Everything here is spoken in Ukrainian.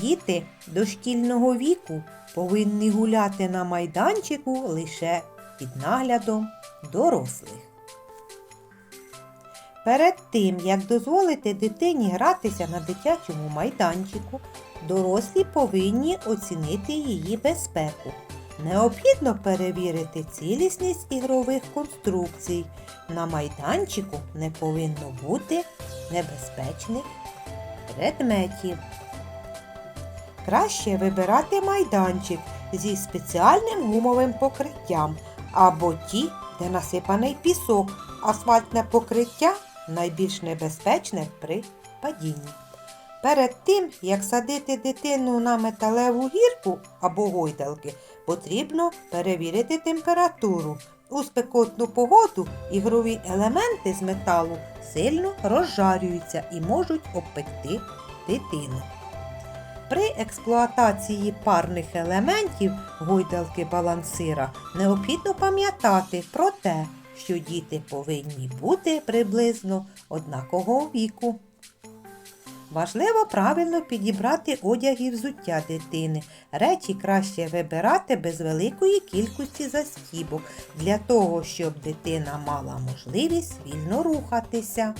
Діти дошкільного віку повинні гуляти на майданчику лише під наглядом дорослих. Перед тим, як дозволити дитині гратися на дитячому майданчику, дорослі повинні оцінити її безпеку. Необхідно перевірити цілісність ігрових конструкцій. На майданчику не повинно бути небезпечних предметів. Краще вибирати майданчик зі спеціальним гумовим покриттям або ті, де насипаний пісок. Асфальтне покриття найбільш небезпечне при падінні. Перед тим, як садити дитину на металеву гірку або гойдалки, потрібно перевірити температуру. У спекотну погоду ігрові елементи з металу сильно розжарюються і можуть обпекти дитину. При експлуатації парних елементів гойдалки балансира необхідно пам'ятати про те, що діти повинні бути приблизно однакового віку. Важливо правильно підібрати одяг і взуття дитини. Речі краще вибирати без великої кількості застібок для того, щоб дитина мала можливість вільно рухатися.